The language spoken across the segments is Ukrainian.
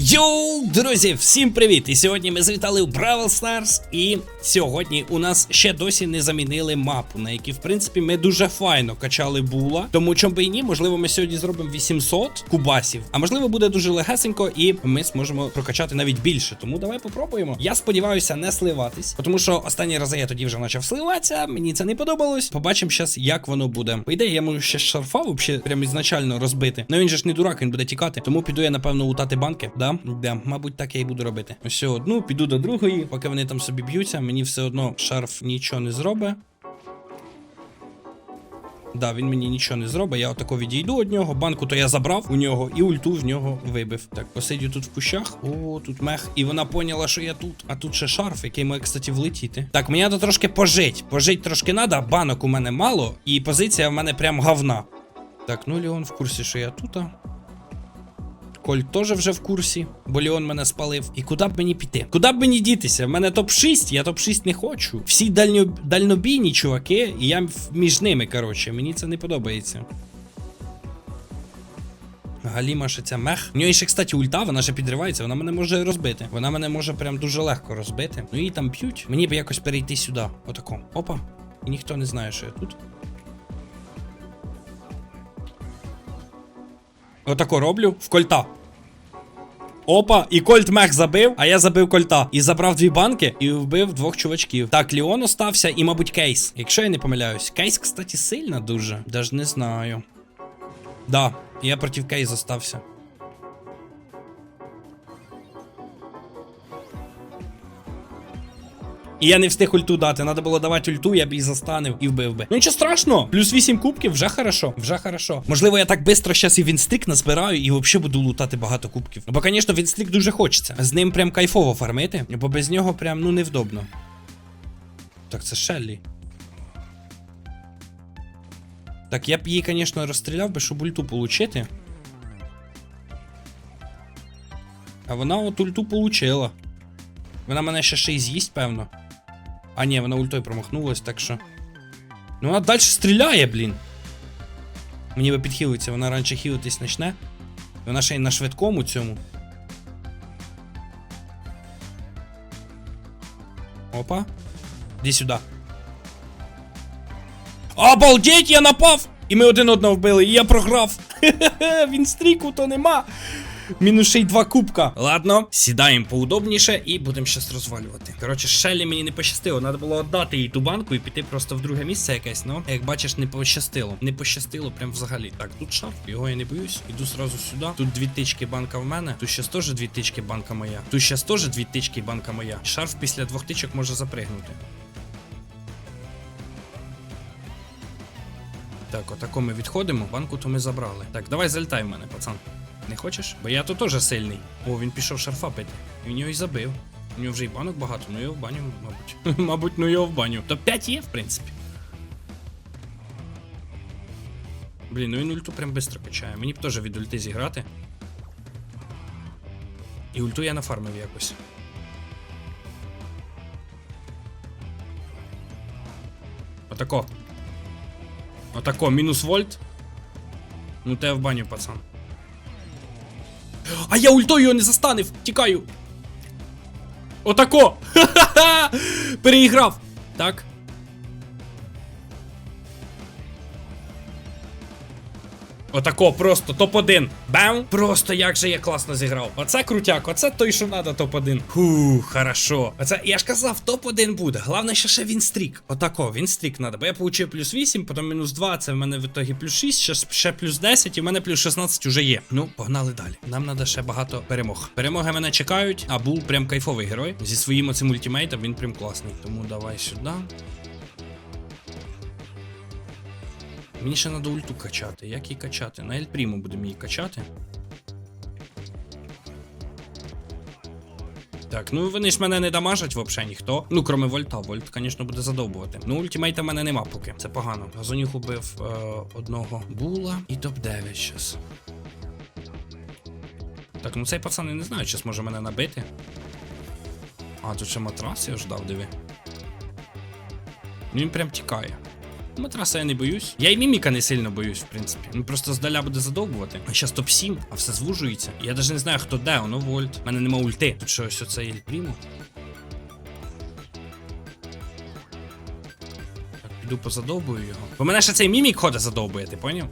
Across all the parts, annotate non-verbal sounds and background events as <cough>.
Йоу, друзі, всім привіт! І сьогодні ми завітали у Бравл Stars. І сьогодні у нас ще досі не замінили мапу, на якій, в принципі, ми дуже файно качали була. Тому чому би і ні, можливо, ми сьогодні зробимо 800 кубасів, а можливо, буде дуже легесенько, і ми зможемо прокачати навіть більше. Тому давай попробуємо. Я сподіваюся не сливатись, тому що останні рази я тоді вже почав сливатися. Мені це не подобалось. Побачимо зараз, як воно буде. По ідеї, я можу ще шарфа взагалі прямо ізначально розбити. Ну він же ж не дурак, він буде тікати. Тому піду я, напевно, лутати банки. Да? Да, мабуть, так я і буду робити. Ось одну, піду до другої, поки вони там собі б'ються, мені все одно шарф нічого не зробить. Да, він мені нічого не зробить. Я отако відійду від нього. Банку то я забрав у нього і ульту в нього вибив. Так, посидю тут в кущах. О, тут мех. І вона поняла, що я тут. А тут ще шарф, який має, кстати, влетіти. Так, мені треба трошки пожить. Пожить трошки треба, банок у мене мало, і позиція в мене прям говна. Так, ну Леон в курсі, що я тут. Коль теж вже в курсі, бо Леон мене спалив. І куди б мені піти? Куди б мені дітися? В мене топ-6, я топ-6 не хочу. Всі дальньо... дальнобійні чуваки, і я між ними, коротше, мені це не подобається. Галіма ще ця мех. У нього ще, кстати, ульта, вона ще підривається, вона мене може розбити. Вона мене може прям дуже легко розбити. Ну її там б'ють. Мені б якось перейти сюди. Отако. Опа. І ніхто не знає, що я тут. Отако роблю в кольта. Опа, і Кольт мех забив, а я забив кольта. І забрав дві банки і вбив двох чувачків. Так, Ліон остався і, мабуть, кейс. Якщо я не помиляюсь. Кейс, кстати, сильна дуже. Даже не знаю. Да, я проти кейс остався. І я не встиг ульту дати. Надо було давати ульту, я б її застанив і вбив би. Ну нічого страшного. Плюс 8 кубків, вже хорошо. Вже хорошо. Можливо, я так швидко зараз і вінстрік назбираю і взагалі буду лутати багато кубків. Ну, бо, звісно, вінстрік дуже хочеться. З ним прям кайфово фармити, бо без нього прям ну невдобно. Так, це Шеллі. Так, я б її, звісно, розстріляв би, щоб ульту получити. А вона от ульту получила. Вона мене ще ще й з'їсть, певно. А ні, вона ультою промахнулась, так що. Ну вона далі стріляє, блін. Мені би підхилиться, вона раніше хілитись почне. Вона ще й на швидкому цьому. Опа. Іди сюди. Обалдеть, я напав! І ми один одного вбили, і я програв. <laughs> Він стріку то нема. Мінус ще й два кубка. Ладно, сідаємо поудобніше і будемо щас розвалювати. Коротше, Шеллі мені не пощастило. Треба було віддати їй ту банку і піти просто в друге місце якесь. Ну, як бачиш, не пощастило. Не пощастило прям взагалі. Так, тут шарф, його я не боюсь. Іду сразу сюди. Тут дві тички банка в мене. Тут ще теж дві тички банка моя. Тут ще теж дві тички банка моя. Шарф після двох тичок може запригнути. Так, отако ми відходимо. Банку то ми забрали. Так, давай залітай в мене, пацан. Не хочеш? Бо я тут теж сильний. О, він пішов шарфа пити. І в нього й забив. У нього вже й банок багато, ну його в баню, мабуть. <laughs> мабуть, ну його в баню. То 5 є, в принципі. Блін, ну він ульту прям швидко качає. Мені б теж від ульти зіграти. І ульту я нафармив якось. Отако. Отако, мінус вольт. Ну те в баню, пацан. А я ультою його не застанив! Тікаю! Отако! Ха-ха-ха! <laughs> Переіграв! Так. Отако, просто топ-1. Бам! Просто як же я класно зіграв. Оце крутяк, оце той, що надо, топ-1. Фу, хорошо. Оце, я ж казав, топ-1 буде. Головне, що ще вінстрік. Отако, вінстрік надо. Бо я получив плюс 8, потім мінус 2, це в мене в ітогі плюс 6, ще, ще плюс 10, і в мене плюс 16 уже є. Ну, погнали далі. Нам треба ще багато перемог. Перемоги мене чекають, а Бул прям кайфовий герой. Зі своїм оцим ультимейтом він прям класний. Тому давай сюди. Мені ще треба ульту качати. Як її качати? На Ельпріму будемо її качати. Так, ну вони ж мене не дамажать взагалі ніхто. Ну, кроме вольта. Вольт, звісно, буде задовбувати. Ну, ультимейта в мене нема поки. Це погано. Газонюх убив е, одного була і топ-9 щас. Так, ну цей пацан я не знаю, чи зможе мене набити. А, тут ще матрас я ждав, диви. Ну він прям тікає. Матраса я не боюсь. Я і міміка не сильно боюсь, в принципі. Він просто здаля буде задовбувати. А зараз топ-7, а все звужується. Я навіть не знаю, хто де, воно вольт. У мене нема ульти. Тут що ось оце Ельпрімо. Піду позадовбую його. Бо мене ще цей мімік ходить задовбує, ти поняв?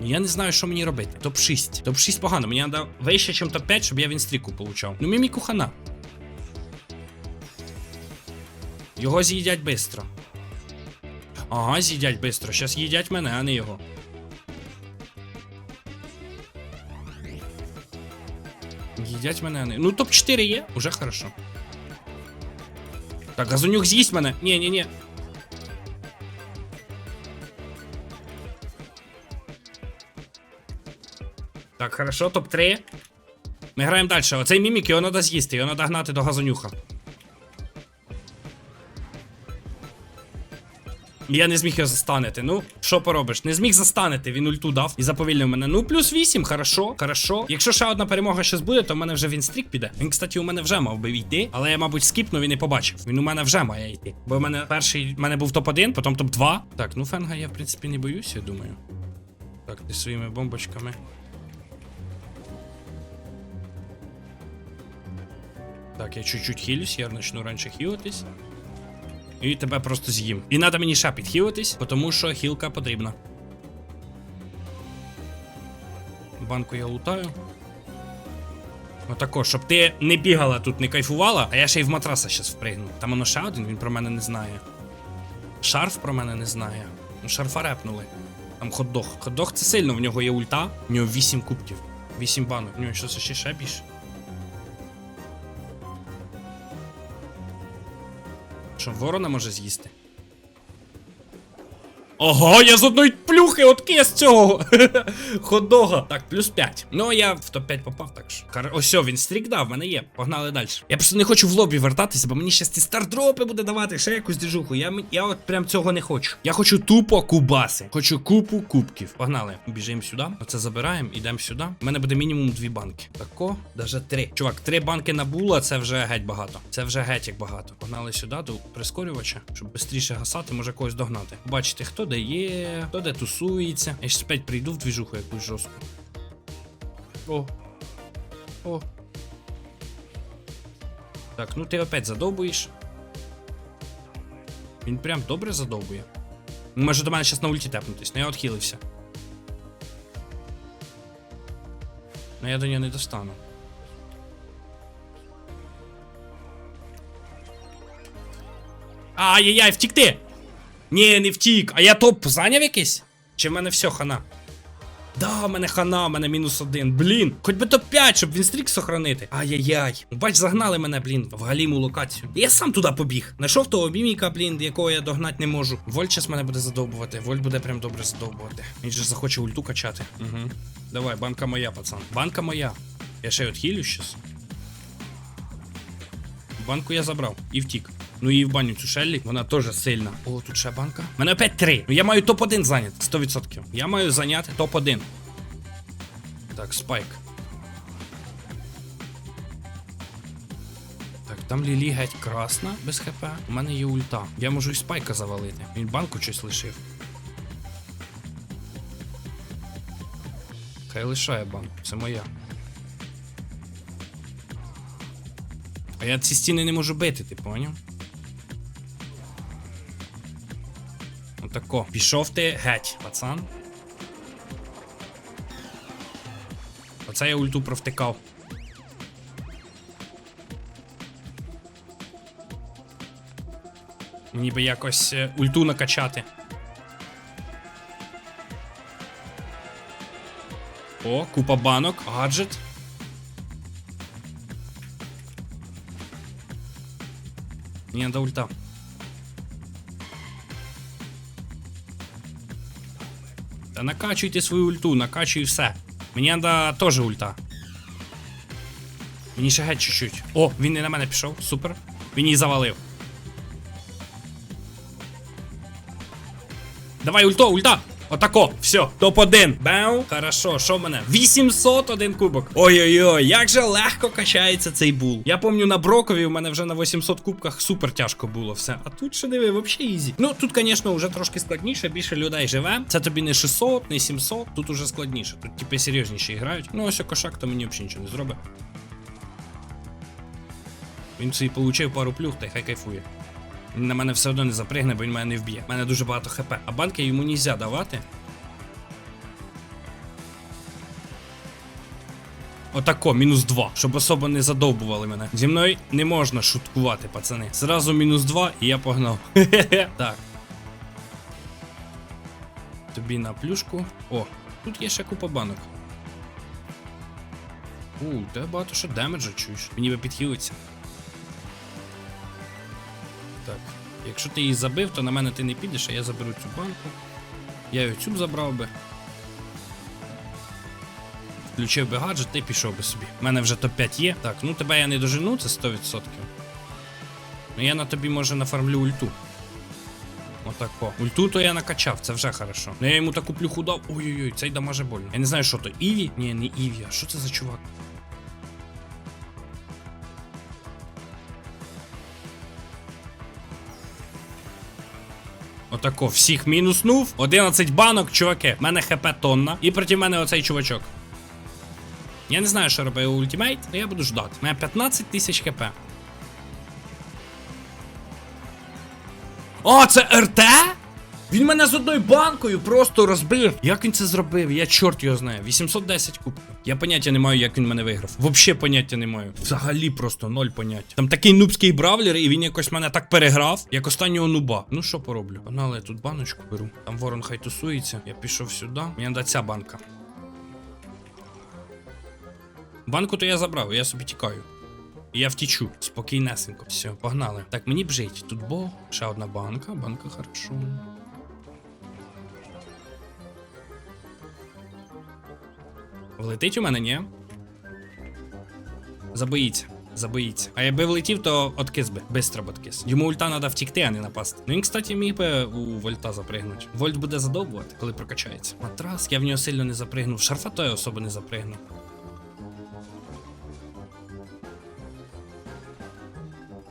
Я не знаю, що мені робити. Топ-6. Топ-6 погано. Мені треба вище, ніж топ-5, щоб я вінстріку получав. Ну, міміку хана. Його з'їдять швидко. Ага, з'їдять швидко. Щас їдять мене, а не його. Їдять мене, а не. Ну, топ-4 є, уже хорошо. Так, газунюк з'їсть мене. Ні, ні, ні. Так, хорошо, топ-3. Ми граємо далі. Оцей мімік його треба з'їсти, його треба гнати до газонюха. Я не зміг його застанити. Ну, що поробиш? Не зміг застанити, він ульту дав і заповільнив мене. Ну, плюс 8, хорошо, хорошо. Якщо ще одна перемога щас буде, то в мене вже він стрік піде. Він, кстати, у мене вже мав би йти, але я, мабуть, скіпнув і не побачив. Він у мене вже має йти. Бо в мене перший в мене був топ-1, потім топ-2. Так, ну фенга я, в принципі, не боюсь, я думаю. Так, ти своїми бомбочками. Так, я чуть-чуть хілюсь, я почну раніше хілитись. І тебе просто з'їм. І треба мені ще підхилитись, тому що хілка потрібна. Банку я лутаю. Отако, щоб ти не бігала тут, не кайфувала, а я ще й в матраса зараз впригну. Там воно ще один, він про мене не знає. Шарф про мене не знає. Ну, шарфа репнули. Там хот-дог. Хот-дог це сильно, в нього є ульта, в нього 8 кубків. 8 банок. В нього щось ще ще більше. Що, ворона може з'їсти? Ого, я з одної плюхи от з цього <laughs> ходога. Так, плюс 5. Ну, я в топ-5 попав, так що. Ось, він стрік дав, в мене є. Погнали далі. Я просто не хочу в лобі вертатися, бо мені щас ці стардропи буде давати, ще якусь дежуху. Я, я от прям цього не хочу. Я хочу тупо кубаси. Хочу купу кубків. Погнали. Біжимо сюди. Оце забираємо, ідемо сюди. У мене буде мінімум дві банки. Тако, даже три. Чувак, три банки набуло, це вже геть багато. Це вже геть як багато. Погнали сюди до прискорювача, щоб швидше гасати, може когось догнати. Бачите, хто де є, хто де тусується. Я ще опять прийду в двіжуху якусь жорстку. О. О. Так, ну ти опять задовбуєш. Він прям добре задовбує. Може до мене зараз на ульті тепнутись, ну я отхилився. Ну я до нього не достану. Ай-яй-яй, втікти! Ні, не втік. А я топ зайняв якийсь? Чи в мене все хана? Да, в мене хана, в мене мінус один. Блін, хоч би топ-5, щоб він стрік сохранити. Ай-яй-яй. Бач, загнали мене, блін, в галіму локацію. Я сам туди побіг. Знайшов того міміка, блін, якого я догнати не можу. Вольт час мене буде задовбувати. Вольт буде прям добре задовбувати. Він же захоче ульту качати. Угу. Давай, банка моя, пацан. Банка моя. Я ще й отхилю щас. Банку я забрав і втік. Ну і в баню цю Шеллі, вона теж сильна. О, тут ще банка. У мене опять три. Ну я маю топ-1 зайняти, 100%. Я маю зайняти топ-1. Так, спайк. Так, там Лілі геть красна без хп. У мене є ульта. Я можу і спайка завалити. Він банку щось лишив. Хай лишає банку, це моя. А я ці стіни не можу бити, ти поняв? Отако. Пішов ти геть, пацан. Оце я ульту провтикав. Мені би якось е, ульту накачати. О, купа банок, гаджет. Мені надо ульта. Та накачуйте свою ульту, накачуй все. Мені треба теж ульта. Мені ще геть чуть-чуть. О, він не на мене пішов. Супер. Він її завалив. Давай ульто, ульта! Отако, все, топ-1. Бау. Хорошо, що в мене? 801 кубок. Ой-ой-ой, як же легко качається цей бул. Я пам'ятаю, на Брокові у мене вже на 800 кубках супер тяжко було все. А тут що диви, взагалі ізі. Ну тут, звісно, вже трошки складніше, більше людей живе. Це тобі не 600, не 700, тут уже складніше. Тут типи серйозніші грають. Ну ось кошак, то мені взагалі нічого не зробить. Він собі получив пару плюх, та й хай кайфує. На мене все одно не запригне, бо він мене не вб'є. У мене дуже багато хп. А банки йому нельзя давати. Отако, мінус 2, щоб особо не задовбували мене. Зі мною не можна шуткувати, пацани. Зразу мінус 2 і я погнав. <laughs> Так. Тобі на плюшку. О, тут є ще купа банок. У, де багато що демеджа чуєш. Мені би підхилиться. Так. Якщо ти її забив, то на мене ти не підеш, а я заберу цю банку. Я цю забрав би. Включив би гаджет і пішов би собі. У мене вже топ-5 є. Так, ну тебе я не дожену, це 100%. Ну я на тобі може нафармлю ульту. Отако. Ульту то я накачав, це вже хорошо. Ну я йому таку плюху дав. Ой-ой-ой, цей дамаже больно. Я не знаю, що то. Іві? Ні, не Іві. А що це за чувак? Отако, всіх мінуснув. 11 банок, чуваки. В мене хп тонна. І проти мене оцей чувачок. Я не знаю, що робить ультимейт, але я буду ждати. У мене 15 тисяч хп. О, це РТ? Він мене з одною банкою просто розбив. Як він це зробив? Я чорт його знаю. 810 кубків. Я поняття не маю, як він мене виграв. Вообще поняття не маю. Взагалі просто ноль поняття. Там такий нубський бравлер, і він якось мене так переграв, як останнього нуба. Ну що пороблю? Погнали, я тут баночку беру. Там ворон хай тусується. Я пішов сюди. Мені треба ця банка. Банку то я забрав, я собі тікаю. Я втічу спокійнесенько. Все, погнали. Так, мені б жить. Тут бо ще одна банка. Банка хорошо. Влетить у мене, ні? Забоїться. Забоїться. А якби влетів, то откис би. Бистро б откис. Йому ульта треба втікти, а не напасти. Ну він, кстати, міг би у вольта запригнути. Вольт буде задовбувати, коли прокачається. Матрас, я в нього сильно не запригнув. Шарфа то я особо не запригнув.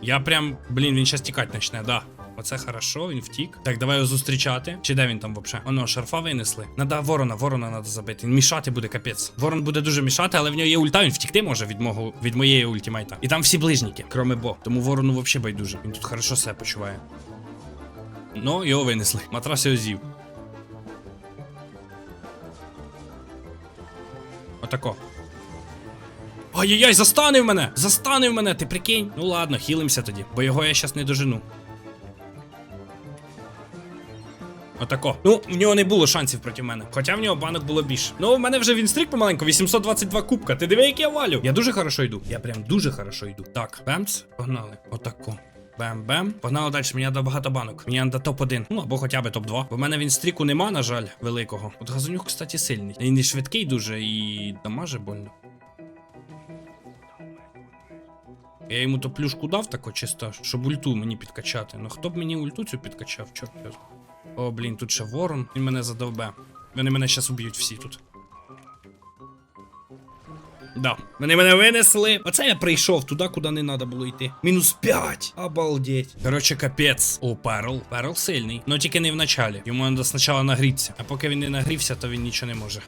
Я прям, блін, він щас тікати почне, да. Оце хорошо, він втік. Так, давай його зустрічати. Чи де він там вообще? Оно, шарфа винесли. Надо ворона, ворона надо забити. Він мішати буде капець. Ворон буде дуже мішати, але в нього є ульта, він втікти може від мого від моєї ультимейта. І там всі ближніки, кроме Бо. Тому ворону вообще байдуже. Він тут хорошо себе почуває. Ну, його винесли. Матрас його з'їв. Отако. Ай-яй-яй, застанив мене! Застанив мене, ти прикинь? Ну ладно, хілимося тоді, бо його я щас не дожену. Отако. Ну, в нього не було шансів проти мене. Хоча в нього банок було більше. Ну, в мене вже він стрік помаленьку, 822 кубка. Ти диви, як я валю. Я дуже хорошо йду. Я прям дуже хорошо йду. Так, бемц, погнали. Отако. Бем-бем. Погнали далі, мені треба багато банок. Мені треба топ-1. Ну або хоча б топ-2. Бо в мене він стріку нема, на жаль, великого. От газонюк, кстати, сильний. Він не швидкий дуже і дамаже больно. Я йому то плюшку дав тако чисто, щоб ульту мені підкачати. Ну хто б мені ульту цю підкачав, чорт. О, блін, тут ще ворон, він мене задовбе. Вони мене зараз уб'ють всі тут. Да, вони мене винесли. Оце я прийшов туди, куди не треба було йти. Мінус 5. Обалдеть. Коротше, капець. О, Перл. Перл сильний. Ну тільки не в началі. Йому треба спочатку нагрітися. А поки він не нагрівся, то він нічого не може.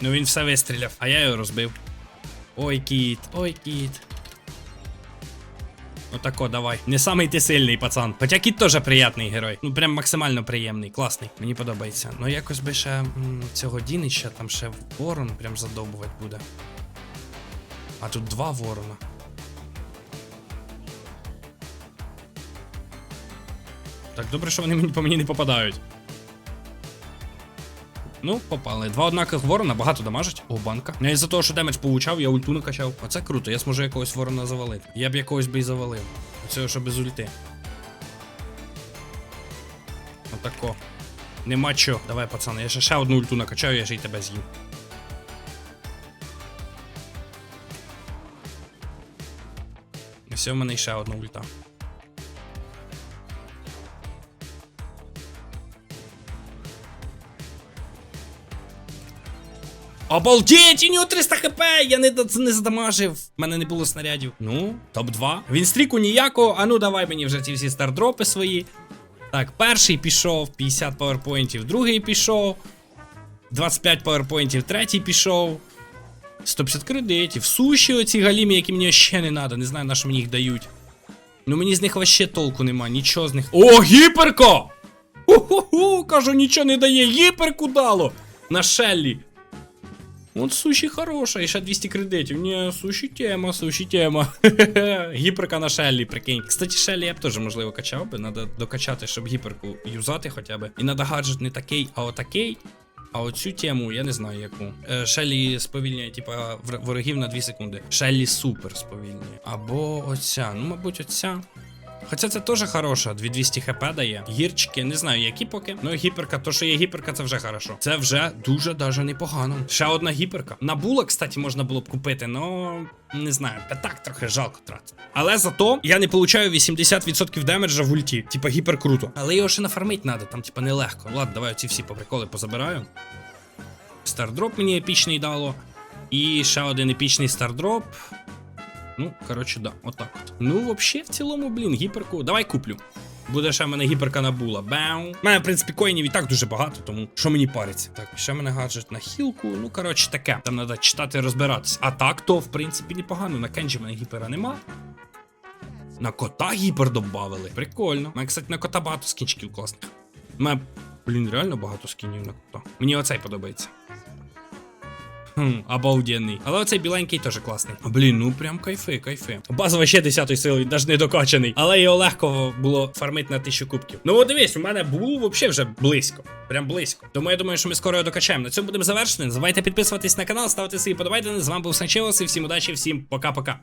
Ну він все вистріляв, а я його розбив. Ой, кіт, ой, кіт. Отако, давай. Не самий ти сильний, пацан. Хоча кіт теж приятний герой. Ну прям максимально приємний, класний. Мені подобається. Ну якось би ще м, цього Дінича, там ще ворон прям задовбувати буде. А тут два ворона. Так, добре, що вони по мені не попадають. Ну, попали. Два однакових ворона багато дамажить. О, банка. Ну, із-за того, що демедж получав, я ульту накачав. Оце круто, я зможу якогось ворона завалити. Я б якогось би і завалив. Оце що без ульти. Отако. Нема чо. Давай, пацани, я ще ще одну ульту накачаю, я ще й тебе з'їм. Ось у мене ще одна ульта. Обалдеть, у нього 300 хп! Я не, д- не задамажив. В мене не було снарядів. Ну, топ-2. Він стріку ніякого. А ну давай мені вже ці всі стардропи свої. Так, перший пішов, 50 паверпоінтів, другий пішов. 25 паверпоінтів, третій пішов. 150 кредитів. Суші оці галімі, які мені ще не треба. Не знаю, на що мені їх дають. Ну мені з них вообще толку нема, нічого з них. О, гіперка! Ху-ху-ху, кажу, нічого не дає. Гіперку дало! На Шеллі. От суші хороша, і ще 200 кредитів. Ні, суші тема, суші тема. <laughs> Гіперка на Шеллі, прикинь. Кстати, Шеллі я б теж, можливо, качав би. Надо докачати, щоб гіперку юзати хоча б. І надо гаджет не такий, а отакий. А оцю тему я не знаю яку. Е, Шеллі сповільнює, типа, ворогів на 2 секунди. Шеллі супер сповільнює. Або оця. Ну, мабуть, оця. Хоча це теж хороша, 2200 хп дає. Гірчики, не знаю, які поки. Ну, гіперка, то, що є гіперка, це вже хорошо. Це вже дуже даже непогано. Ще одна гіперка. Набула, кстати, можна було б купити, но не знаю, так трохи жалко тратити. Але зато я не получаю 80% демеджа в ульті. Типа гіпер круто. Але його ще нафармить треба, там, типа, нелегко. Ладно, давай ці всі по приколи позабираю. Стардроп мені епічний дало. І ще один епічний стардроп. Ну, коротше, да, отак от. Ну, взагалі, в цілому, блін, гіперку. Давай куплю. Буде ще в мене гіперка набула. Бау. У мене, в принципі, коїнів і так дуже багато, тому що мені париться. Так, ще мене гаджет на хілку. Ну, коротше, таке. Там треба читати розбиратися. А так, то, в принципі, непогано. На кенджі в мене гіпера нема. На кота гіпер добавили. Прикольно. У мене, кстати, на кота багато скінчиків класних. У мене, блін, реально багато скінів на кота. Мені оцей подобається. Хм, обалденний. Але оцей біленький теж класний. Блін, ну прям кайфи, кайфи. Базова ще 10 сили, навіть не докачаний. Але його легко було фармити на 1000 кубків. Ну от дивись, у мене був взагалі вже близько. Прям близько. Тому я думаю, що ми скоро його докачаємо. На цьому будемо завершені. Не забувайте підписуватись на канал, ставити свої подобайки. З вами був Санчелос і всім удачі, всім пока-пока.